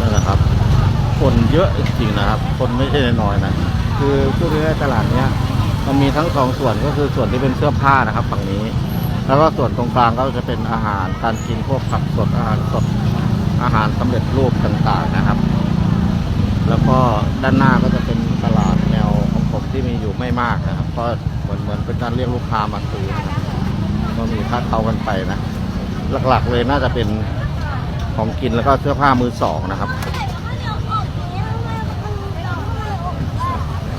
นั่นแหละครับ คนเยอะจริงๆนะครับ คนไม่ใช่น้อยๆนะ คือพูดง่ายๆตลาดเนี้ยมันมีทั้งสองส่วนก็คือส่วนที่เป็นเสื้อผ้านะครับฝั่งนี้ แล้วก็ส่วนตรงกลางก็จะเป็นอาหารการกินพวกผักสดอาหารสดอาหารสำเร็จรูปต่างๆนะครับ แล้วก็ด้านหน้าก็จะเป็น ที่มีอยู่ไม่มากนะครับก็เหมือนเหมือนเป็นการเรียกลูกค้ามาซื้อนะครับก็มีค่าเข้ากันไปนะ หลักๆเลยน่าจะเป็นของกินแล้วก็เสื้อผ้ามือสองนะครับ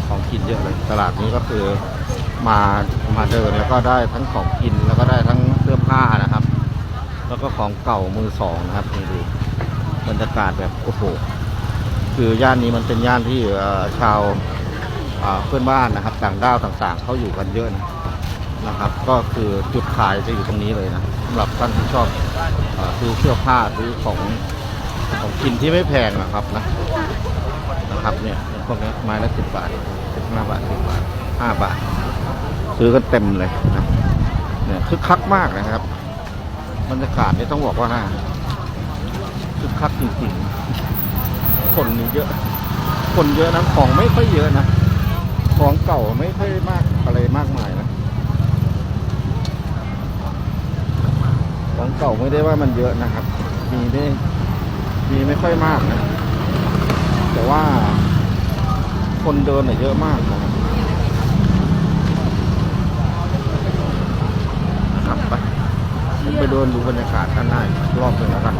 ของกินเยอะเลยตลาดนี้ก็คือมามาเดินแล้วก็ได้ทั้งของกินแล้วก็ได้ทั้งเสื้อผ้านะครับ แล้วก็ของเก่ามือสองนะครับนี่ดูบรรยากาศแบบโอ้โหคือย่านนี้มันเป็นย่านที่ชาว เพื่อนบ้านนะครับต่างด้าวต่างๆเขาอยู่กันเยอะนะนะครับ ก็คือจุดขายจะอยู่ตรงนี้เลยนะสำหรับท่านที่ชอบอซื้อเสื้อผ้าซื้อของของกินที่ไม่แพงนะครับนะนะครับเนี่ยพวกนี้ไม้ละสิบบาทสิบห้าบาทสิบบาทห้าบาท ซื้อกันเต็มเลยนะเนี่ยคึกคักมากนะครับบรรยากาศนี่ต้องบอกว่าคึกคักจริงๆคนนี่เยอะ คนเยอะนะของไม่ค่อยเยอะนะ ของเก่าไม่ค่อยมากอะไรมากมายนะของเก่าไม่ได้ว่ามันเยอะนะครับ มีไม่มีไม่ค่อยมากนะ แต่ว่าคนเดินน่ะเยอะมากนะครับนะครับไปไปเดินดูบรรยากาศด้านหน้ารอบหนึ่งแล้วกัน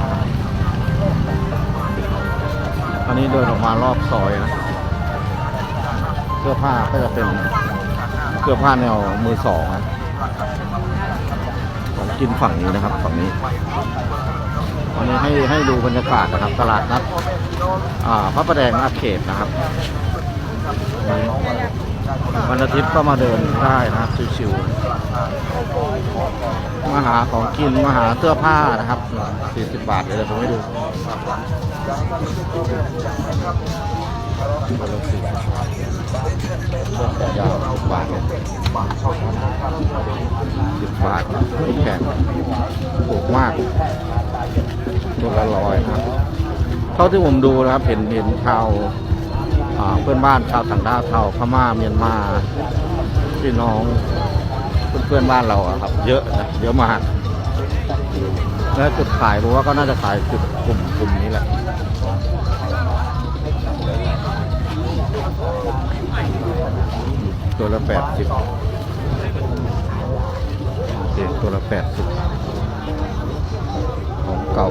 อันนี้เดินออกมารอบซอยนะ สื้อผ้าก็จะเป็นเสื้อผ้าแนวมือสองนะของกินฝั่งนี้นะครับฝั่งนี้อันนี้ให้ให้ดูบรรยากาศนะครับ ตลาดนัดอ่าพระประแดงอาเขตนะครับวันอาทิตย์ก็มาเดินได้นะครับชิวๆมาหาของกินมาหาเสื้อผ้านะครับ 40 บาทเลยเดี๋ยวผมให้ดู คนละ40เสื้อแขนยาว10บาทเนี่ย10บาทไม่แพงถูกมากตัวละร้อยครับ เท่าที่ผมดูนะครับ เห็นเห็นชาวเพื่อนบ้านชาวต่างด้าวชาวพม่าเมียนมาพี่น้องเพื่อนๆบ้านเราครับ เยอะนะเยอะมากแล้วจุดขายรู้ว่าก็น่าจะขายจุดกลุ่มกลุ่มนี้แหละ ตัวละแปดสิบตัวละแปดสิบของเก่า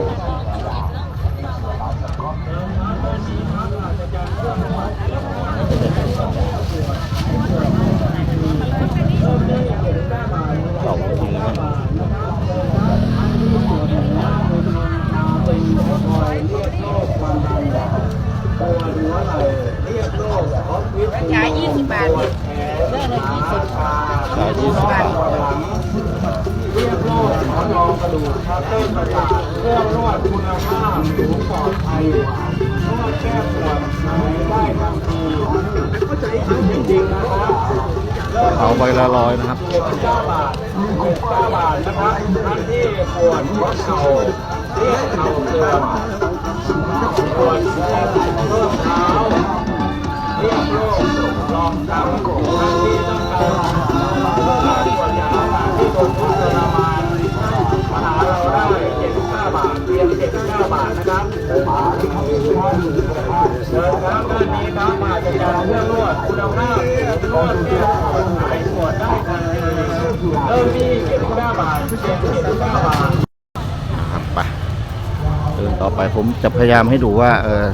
ไปผมจะพยายามให้ดูว่าเออ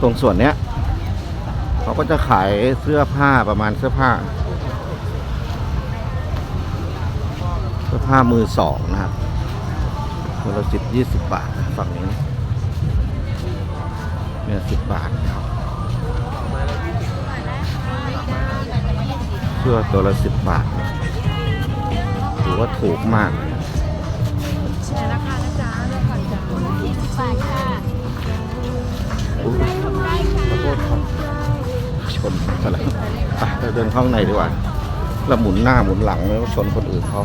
ตรงส่วนเนี้ย เขาก็จะขายเสื้อผ้าประมาณเสื้อผ้า เสื้อผ้ามือสองนะครับตัวละสิบยี่สิบบาทนะฝั่งนี้นะเนี่ยสิบบาทนะครับเสื้อตัวละสิบบาทนะถือว่าถูกมากแชร์ราคานะจ๊ะเลยค่ะจ๊ะยี่สิบบาทค่ะอุ๊ยขอโทษครับ ชนซะแล้วไปเราเดินเข้าข้างในดีกว่าแล้วหมุนหน้าหมุนหลังแล้วชนคนอื่นเขา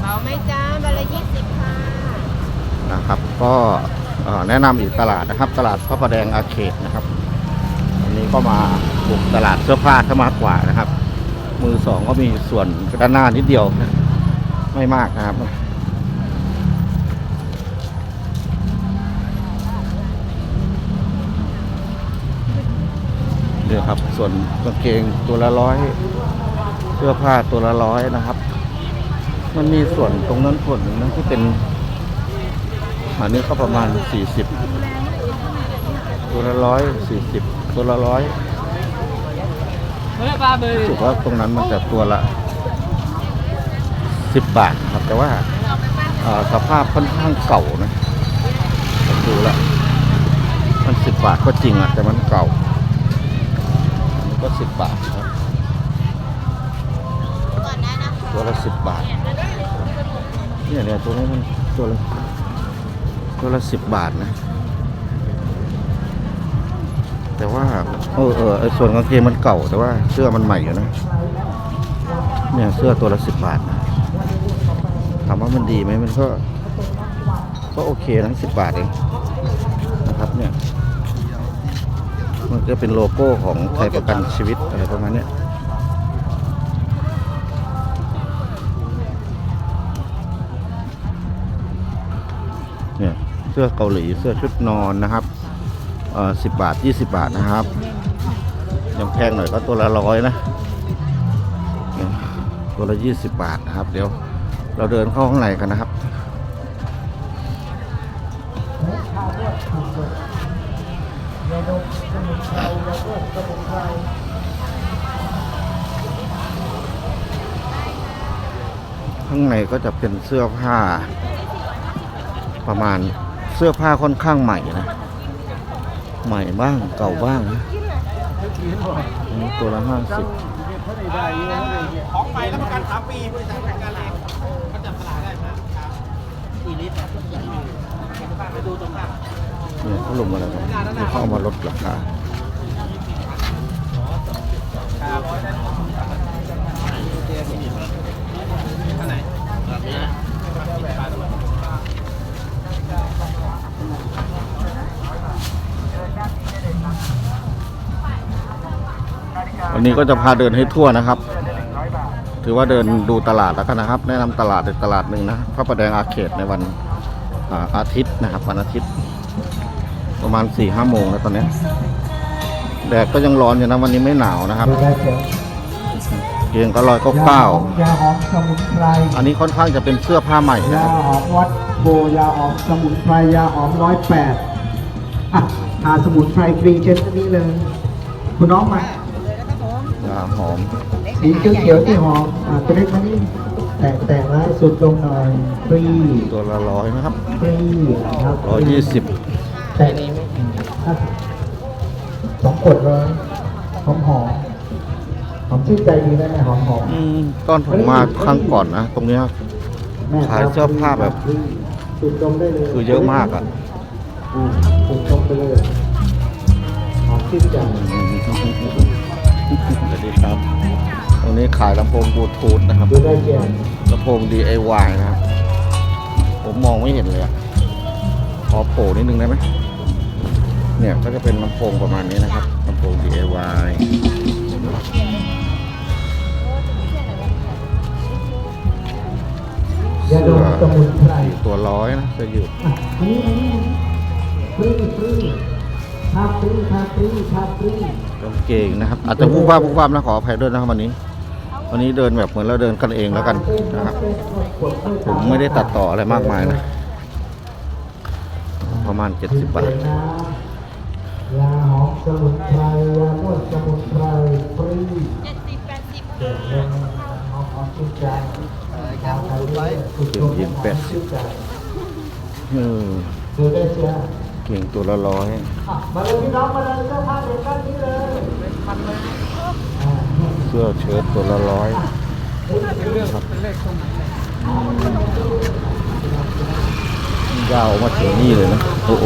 เบาไหมจ้าใบละยี่สิบค่ะนะครับ ก็เอ่อแนะนำอีกตลาดนะครับ ตลาดพระประแดงอาเขตนะครับอันนี้ก็มาบุกตลาดเสื้อผ้าถ้ามากกว่านะครับ มือสองก็มีส่วนด้านหน้านิดเดียวนะไม่มากนะครับ เดี๋ยวครับ ส่วนกางเกงตัวละร้อยเสื้อผ้าตัวละร้อยนะครับ มันมีส่วนตรงนั้นส่วนหนึ่งนะที่เป็นอันนี้ก็ประมาณสี่สิบตัวละร้อยสี่สิบตัวละร้อยรู้สึกว่าตรงนั้นมันจะตัวละสิบบาทครับ แต่ว่าสภาพค่อนข้างเก่านะดูแล้วมันสิบบาทก็จริงอะแต่มันเก่า สิบบาทครับตัวละสิบบาทเนี่ยเนี่ยตัวนี้มันตัวละตัวละสิบบาทนะ แต่ว่าเออเออไอส่วนกางเกงมันเก่าแต่ว่าเสื้อมันใหม่อยู่นะเนี่ยเสื้อตัวละสิบบาทนะถามว่ามันดีไหมมันก็ก็โอเคนะสิบบาทเองนะครับเนี่ย มันก็เป็นโลโก้ของไทยประกันชีวิตอะไรประมาณเนี้ยเนี่ยเสื้อเกาหลีเสื้อชุดนอนนะครับเอ่อสิบบาทยี่สิบาทนะครับ ยังแพงหน่อยก็ตัวละร้อยนะเนี่ยตัวละยี่สิบบาทนะครับ เดี๋ยวเราเดินเข้าข้างในกันนะครับ ข้างในก็จะเป็นเสื้อผ้า ประมาณเสื้อผ้าค่อนข้างใหม่นะ ใหม่บ้างเก่าบ้างนะตัวละห้าสิบของใหม่รับประกันสามปีบริษัทประกันแรงเขาจับสลากได้มากี่ลิตรไปดูตรงข้าง เนี่ยเขาลงมาแล้วครับนี่เขาเอามาลดราคาวันนี้ก็จะพาเดินให้ทั่วนะครับ ถือว่าเดินดูตลาดแล้วกันนะครับ แนะนำตลาดอีกตลาดหนึ่งนะพระประแดงอาเขตในวันอาทิตย์นะครับ วันอาทิตย์ ประมาณสี่ห้าโมงแล้วตอนนี้แดดก็ยังร้อนอยู่นะวันนี้ไม่หนาวนะครับได้เจอเพียงก็ร้อยเก้าเก้ายาหอมสมุนไพรอันนี้ค่อนข้างจะเป็นเสื้อผ้าใหม่นะยาครับหอมวัดโบยาหอมสมุนไพรยาหอมร้อยแปดอะทาสมุนไพรฟรีเช่นนี้เลย คุณน้องมายาหอมสีเขียวๆที่หอมอะตัวเล็กมานี่แตกแตกๆแล้วสุดลงหน่อยฟรีตัวละร้อยนะครับฟรีครับร้อยยี่สิบ แต่อะสองขวดเลยหอมหอมหอมชื่นใจดีนะเนี่ยหอมหอม อืมตอนผมมาครั้งก่อนนะ ตรงเนี้ย แม่ขายเสื้อผ้าแบบ สูดดมได้เลยคือเยอะมากอะอืมสูดดมไปเลยหอมชื่นใจสวัสดีครับ ตรงนี้ขายลำโพงบลูทูธนะครับดูได้แก่ลำโพง DIY นะครับ ผมมองไม่เห็นเลยอะขอโผล่นิดนึงได้ไหม เนี่ยก็จะเป็นลำโพงประมาณนี้นะครับลำโพง DIY ยาดมสมุนไพรตัวร้อยนะจะอยู่อะอันนี้อันนี้ฟรีฟรีทาฟรีทาฟรีทาฟรีกางเกงนะครับ อาจจะพูดว่าพูดว่านะขออภัยด้วยนะครับวันนี้ วันนี้เดินแบบเหมือนเราเดินกันเองแล้วกันนะครับ ผมไม่ได้ตัดต่ออะไรมากมายนะ ประมาณ 70 บาท ยาหอมสมุนไพรยานวดสมุนไพรฟรีเจ็ดสิบแปดสิบเด็กเล่นหอมหอมชื่นใจทาไทยเลยสุดยอดหอมชื่นใจเออดูได้เชียเก่งตัวละร้อยมาเลยพี่น้องมาเลยเสื้อผ้าเด็กกันนี้เลยอ่าเสื้อเชิ้ตตัวละร้อยครับยาวมาถึงนี่เลยนะ โอ้โห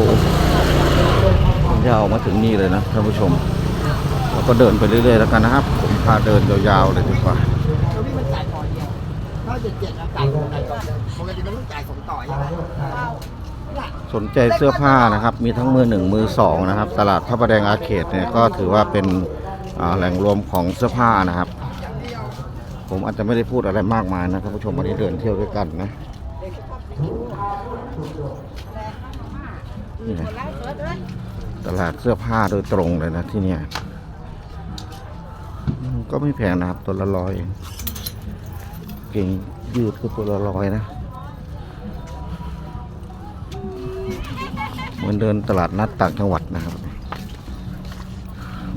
ยาวมาถึงนี่เลยนะท่านผู้ชมแล้วก็เดินไปเรื่อยๆแล้วกันนะครับ ผมพาเดินยาวๆเลยดีกว่าแล้วพี่มันจ่ายต่อเดียวถ้าเจ็ดเจ็ดอะจ่ายจ่ายต่อปกติมันต้องจ่ายสองต่อใช่ไหมเนี่ยสนใจเสื้อผ้านะครับ มีทั้งมือหนึ่งมือสองนะครับ ตลาดพระประแดงอาเขตเนี่ยก็ถือว่าเป็นแหล่งรวมของเสื้อผ้านะครับ ผมอาจจะไม่ได้พูดอะไรมากมายนะท่านผู้ชมวันนี้เดินเที่ยวด้วยกันนะนี่นะ ตลาดเสื้อผ้าโดยตรงเลยนะที่เนี่ย ก็ไม่แพงนะครับตัวละร้อยเองเก่งยืดก็ตัวละร้อยนะ เหมือนเดินตลาดนัดต่างจังหวัดนะครับ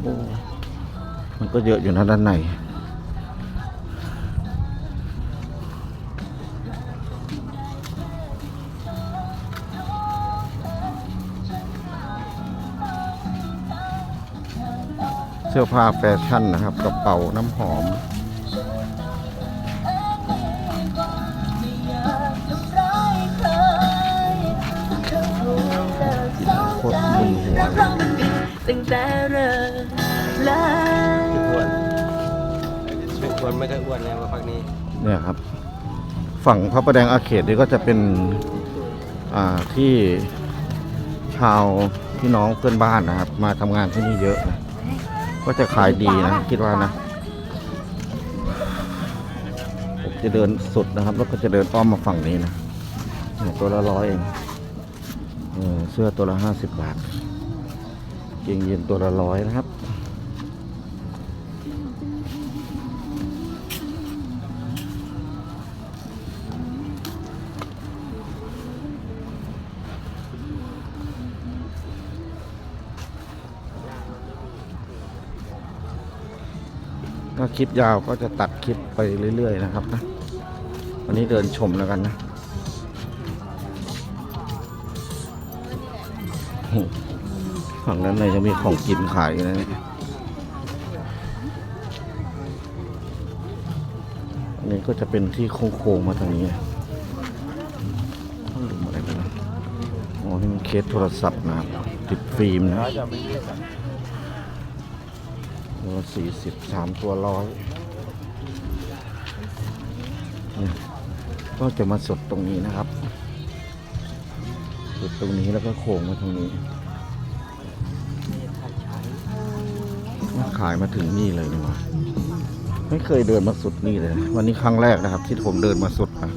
โอ้ มันก็เยอะอยู่นะด้านใน สื้อผ้าแฟชั่นนะครับกระเป๋าน้ำหอม โคตรมึนหัวเลยตั้งแต่เริ่มเลยอ้วนเป็นคนไม่ค่อยอ้วนเลยมาพักนี้เนี่ยครับ ฝั่งพระประแดงอาเขตนี่ก็จะเป็นอ่าที่ชาวพี่น้องเพื่อนบ้านนะครับ มาทำงานที่นี่เยอะนะ ก็จะขายดีนะคิดว่านะผมจะเดินสุดนะครับ แล้วก็จะเดินอ้อมมาฝั่งนี้นะเนี่ยตัวละร้อยเองเออเสื้อตัวละห้าสิบบาทเกงยีนตัวละร้อยนะครับาคลิปยาวก็จะตัดคลิปไปเรื่อย ๆ นะครับนะวันนี้เดินชมแล้วกันนะฝั่งนั้นเลยจะมีของกินขายอยู่นะเนี่ยอันนี้ก็จะเป็นที่โค้งๆมาทางนี้นะลืมอะไรไปนะอ๋อนี่มันเคสโทรศัพท์นะครับติดฟิล์มนะ ตัวสี่สิบสามตัวร้อยเนี่ยก็จะมาสดตรงนี้นะครับสดตรงนี้แล้วก็โค้งมาตรงนี้ขายมาถึงนี่เลยนี่ว่าไม่เคยเดินมาสุดนี่เลย วันนี้ครั้งแรกนะครับ ที่ผมเดินมาสุดนะ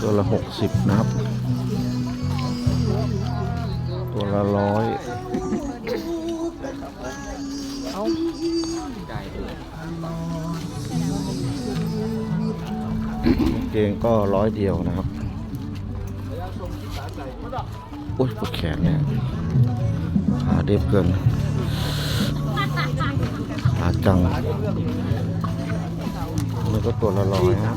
ตัวละหกสิบนะครับ ละร้อยเกงก็ร้อยเดียวนะครับอุ้ยปวดแขนเนี่ยขาเด็บเกินขาจังนี่ก็ตัวละร้อยนะ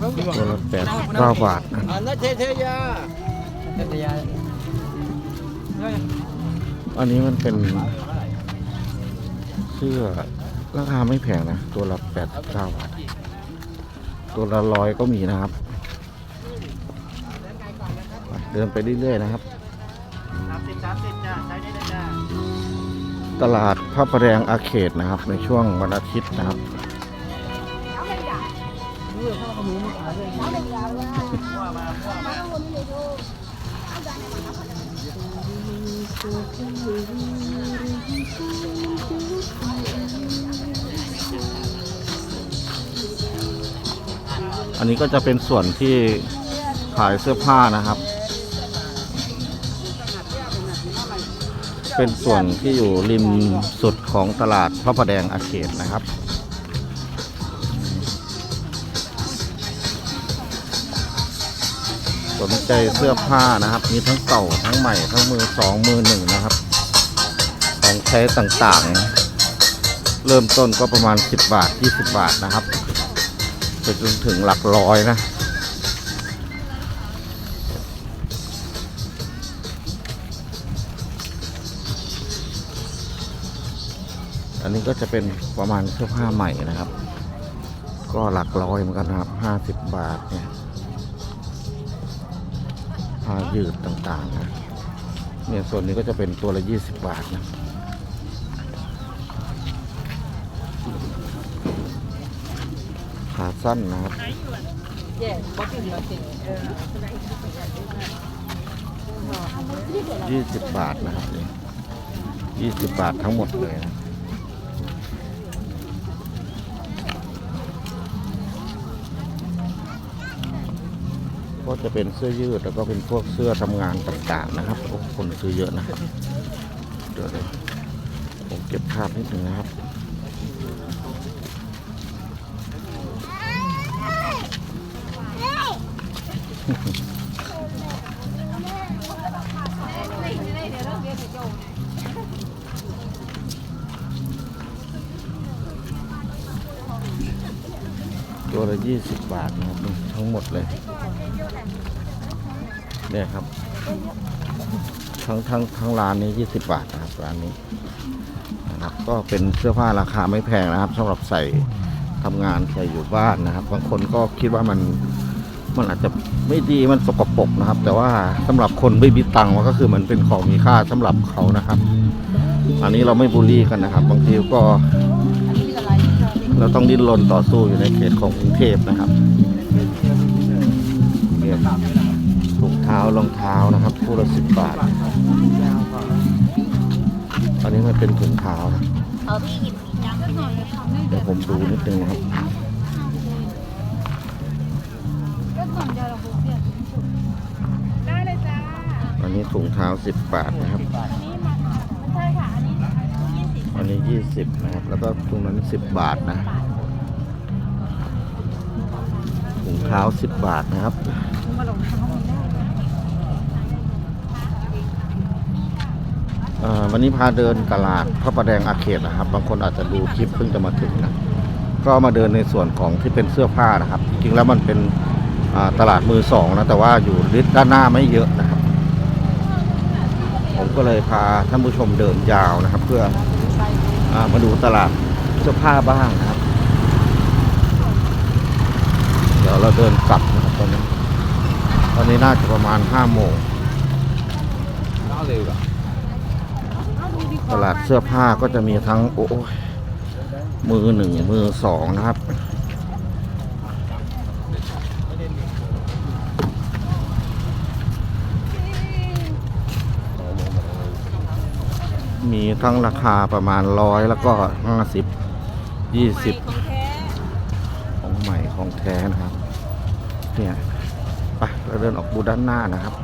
ครับตัวละแปดเก้าบาทอันนั้นเทเทยาเทเทยาอันนี้มันเป็นเสื้อราคาไม่แพงนะ ตัวละแปดเก้าบาท ตัวละร้อยก็มีนะครับ เดินไปเรื่อยๆนะครับตลาดพระประแดงอาเขตนะครับ ในช่วงวันอาทิตย์นะครับ อันนี้ก็จะเป็นส่วนที่ขายเสื้อผ้านะครับ เป็นส่วนที่อยู่ริมสุดของตลาดพระประแดงอาเขตนะครับ สนใจเสื้อผ้านะครับ มีทั้งเก่าทั้งใหม่ ทั้งมือสองมือหนึ่งนะครับ ของใช้ต่างๆ เริ่มต้นก็ประมาณ 10 บาท 20 บาทนะครับไปจนถึงหลักร้อยนะอันนี้ก็จะเป็นประมาณเสื้อผ้าใหม่นะครับ ก็หลักร้อยเหมือนกันนะครับห้าสิบบาทเนี่ย ผ้ายืดต่างๆนะเนี่ยส่วนนี้ก็จะเป็นตัวละยี่สิบบาทนะขาสั้นนะครับยี่สิบบาทนะครับนี่ยี่สิบบาททั้งหมดเลยนะ ก็จะเป็นเสื้อยืดแล้วก็เป็นพวกเสื้อทำงานต่างๆนะครับโอ้คนซื้อเยอะนะเดี๋ยวผมเก็บภาพนิดนึงนะครับตัวละยี่สิบบาทนะครับ ทั้งหมดเลย เนี่ยครับ ทั้งทั้งทั้งร้านนี้ยี่สิบบาทนะครับร้านนี้นะครับ ก็เป็นเสื้อผ้าราคาไม่แพงนะครับสำหรับใส่ทำงานใส่อยู่บ้านนะครับบางคนก็คิดว่ามันมันอาจจะไม่ดีมันสกปรกนะครับ แต่ว่าสำหรับคนไม่มีตังค์ก็คือมันเป็นของมีค่าสำหรับเขานะครับ อันนี้เราไม่บูลลี่กันนะครับ บางทีก็เราต้องดิ้นรนต่อสู้อยู่ในเขตของกรุงเทพนะครับ ถุงเท้ารองเท้านะครับคู่ละสิบบาทอันนี้มันเป็นถุงเท้านะเอาพี่หยิบยังก็หน่อยเดี๋ยวผมดูนิดนึงนะครับอันนี้ถุงเท้าสิบบาทนะครับ อันนี้ยี่สิบอันนี้ยี่สิบนะครับ แล้วก็ตรงนั้นสิบบาทนะ ถุงเท้าสิบบาทนะครับ มาลงท้ามันได้เอ่อวันนี้พาเดินตลาดพระประแดงอาเขตนะครับ บางคนอาจจะดูคลิปเพิ่งจะมาถึงนะก็มาเดินในส่วนของที่เป็นเสื้อผ้านะครับ จริงๆแล้วมันเป็นอ่าตลาดมือสองนะแต่ว่าอยู่ด้านหน้าไม่เยอะนะครับ ผมก็เลยพาท่านผู้ชมเดินยาวนะครับ เพื่ออามาดูตลาดเสื้อผ้าบ้างนะครับ เดี๋ยวเราเดินกลับนะครับตอนนี้ ตอนนี้น่าจะประมาณห้าโมงตลาดเสื้อผ้าก็จะมีทั้งโอ้ยมือหนึ่งมือสองนะครับ มีทั้งราคาประมาณร้อยแล้วก็ห้าสิบยี่สิบของใหม่ของแท้นะครับเนี่ยไป เดินออกบูด้านหน้านะครับ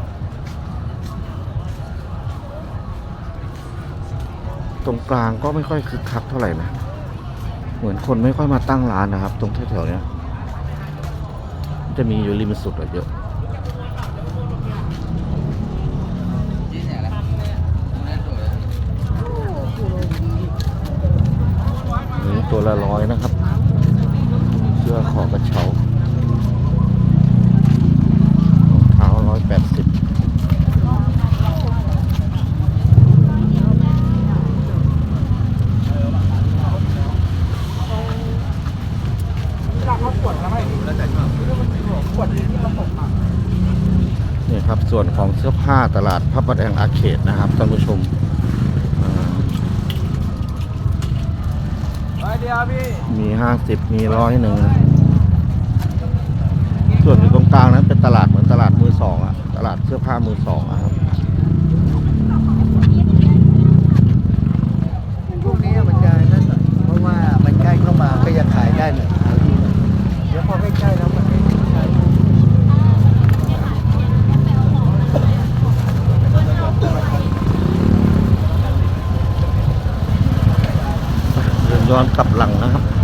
ตรงกลางก็ไม่ค่อยคึกคักเท่าไหร่นะ เหมือนคนไม่ค่อยมาตั้งร้านนะครับ ตรงแถวๆนี้จะมีอยู่ริมสุดเยอะนี่ตัวละร้อยนะครับ เสื้อคอกระเช้ารองเท้าร้อยแปดสิบ นี่ครับ ส่วนของเสื้อ ผ้าตลาดพระประแดงอาเขตนะครับท่านผู้ชมมีห้าสิบมีร้อยหนึ่งส่วนอยู่ตรงกลางนั้นเป็นตลาดเหมือนตลาดมือสองอะตลาดเสื้อผ้ามือสองอะครับพวกนี้มันจะนั่นหน่อยเพราะว่ามันใกล้เข้ามาก็จะขายได้หน่อยขายดีหน่อยเดี๋ยวพอไม่ใกล้แล้วมันไม่ใช่ เดิน ย้อนกลับหลังนะครับ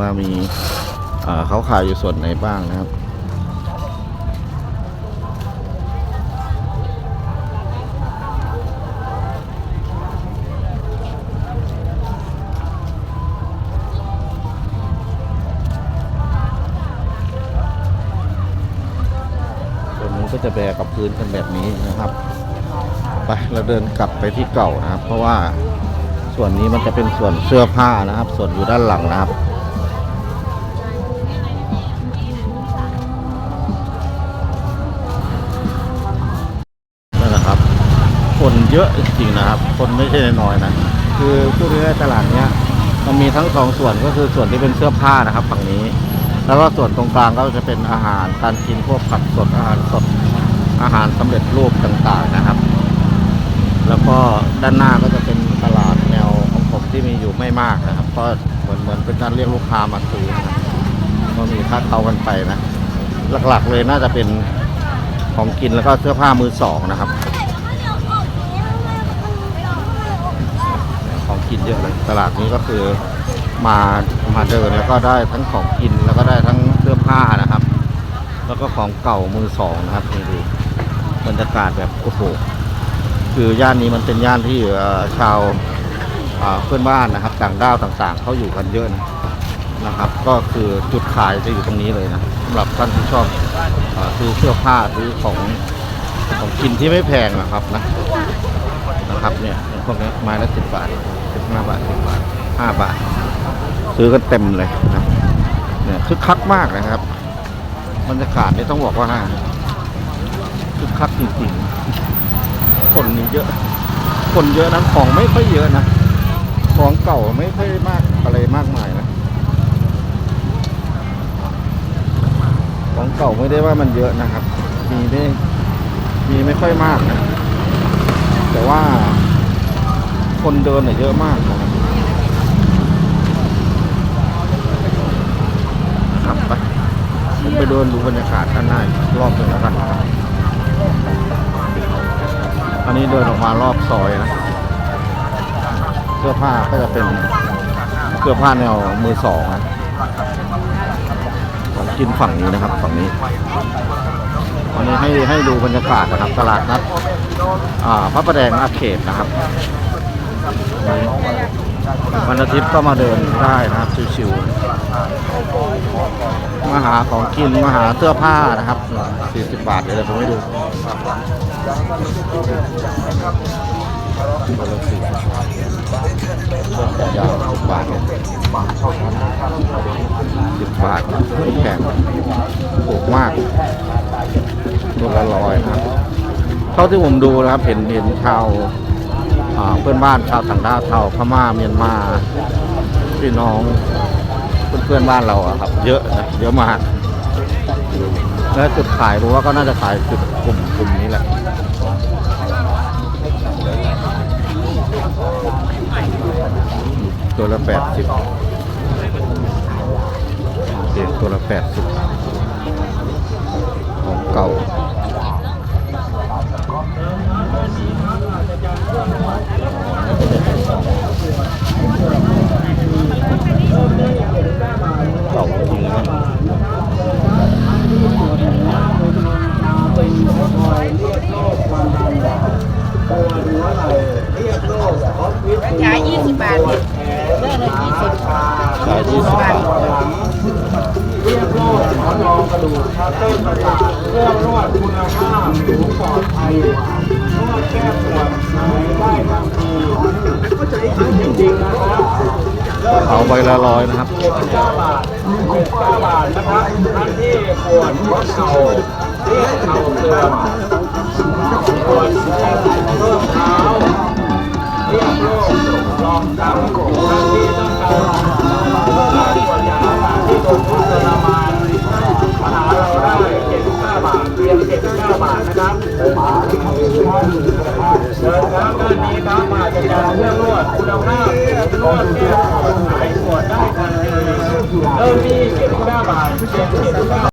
ว่ามีเขาขายอยู่ส่วนไหนบ้างนะครับส่วนนี้ก็จะแบกกับพื้นกันแบบนี้นะครับไปเราเดินกลับไปที่เก่านะครับ เพราะว่าส่วนนี้มันจะเป็นส่วนเสื้อผ้านะครับ ส่วนอยู่ด้านหลังนะครับ เยอะจริงๆนะครับ คนไม่ใช่น้อยนะ คือพูดง่ายๆตลาดเนี้ยมันมีทั้งสองส่วนก็คือส่วนที่เป็นเสื้อผ้านะครับ ฝั่งนี้ แล้วก็ส่วนตรงกลางก็จะเป็นอาหารการกินพวกผักสดอาหารสดอาหารสำเร็จรูปต่างๆนะครับ แล้วก็ด้านหน้าก็จะเป็นตลาดแนวของผมที่มีอยู่ไม่มากนะครับ ก็เหมือนเหมือนเป็นการเรียกลูกค้ามาซื้อนะครับก็มีค่าเข้ากันไปนะ หลักๆเลยน่าจะเป็นของกินแล้วก็เสื้อผ้ามือสองนะครับ ของ กินเยอะเลย ตลาดนี้ก็คือมามาเดินแล้วก็ได้ทั้งของกินแล้วก็ได้ทั้งเสื้อผ้านะครับ แล้วก็ของเก่ามือสองนะครับนี่ดูบรรยากาศแบบโอ้โหคือย่านนี้มันเป็นย่านที่ชาวเพื่อนบ้านนะครับต่างด้าวต่างๆเขาอยู่กันเยอะนะนะครับ ก็คือจุดขายจะอยู่ตรงนี้เลยนะสำหรับท่านที่ชอบอซื้อเสื้อผ้าซื้อของของกินที่ไม่แพงนะครับนะนะครับเนี่ยพวกนี้ไม้ละสิบบาท ห้าบาทสิบบาทห้าบาท ซื้อกันเต็มเลยนะเนี่ยคึกคักมากนะครับบรรยากาศนี่ต้องบอกว่าคึกคักจริงๆ คนนี่เยอะ คนเยอะนะของไม่ค่อยเยอะนะของเก่าไม่ค่อยมากอะไรมากมายนะของเก่าไม่ได้ว่ามันเยอะนะครับ มีไม่มีไม่ค่อยมากนะแต่ว่า คนเดินเยเยอะมากนะครับครับไปผมไปเดินดูบรรยากาศด้านหน้าอีกรอบหนึ่งแล้วกันครับอันนี้เดินออกมารอบซอยนะ เสื้อผ้าก็จะเป็นเสื้อผ้าแนวมือสองนะของกินฝั่งนี้นะครับฝั่งนี้วันนี้ให้ให้ดูบรรยากาศนะครับ ตลาดนัดอ่าพระประแดงอาเขตนะครับ วันอาทิตย์ก็มาเดินได้นะครับชิวๆมาหาของกินมาหาเสื้อผ้านะครับ 40 บาทเดี๋ยวผมให้ดูยาว10บาทเนี่ย10บาทไม่แพงถูกมากตัวละร้อยครับ เท่าที่ผมดูนะครับเห็นเห็นชาว เพื่อนบ้านชาวต่างด้าวชาวพม่าเมียนมาพี่น้องเพื่อนเพื่อนบ้านเราอะครับ เยอะนะเยอะมากแล้วจุดขายรู้ว่าก็น่าจะขายจุดกลุ่มกลุ่มนี้แหละตัวละแปดสิบเด็กตัวละแปดสิบของเก่า เก่าจริงนะขายยี่สิบบาทเนี่ยเลิกเลยยี่สิบขายที่สิบบาทเรียกโลดหมอนรองกระดูกคาเต้นต่างๆเครื่องนวดคุณภาพสูงปลอดภัยนวดแก้ปวดหายได้ทันทีจริงๆนะครับเอาใบละร้อยนะครับ เจ็ดเก้าบาทเจ็ดเก้าบาทนะครับท่านที่ปวดหัวเข่าที่เข่าเสื่อมปวดเริ่มเท้าเรียกโรคลองจำท่านที่ต้องการการปวดยาบาดที่โดนทุกข์ทรมานมาหาเราได้เจ็ดเก้าบาทเพียงเจ็ดเก้าบาทนะครับานนี้ครับมาจะยาเรื่อนวดคุณภาพนวดแก้ปวดหายปวดได้ทันทีเริ่มที่เจ็ดเก้าบาทเพียงเจ็ดเก้า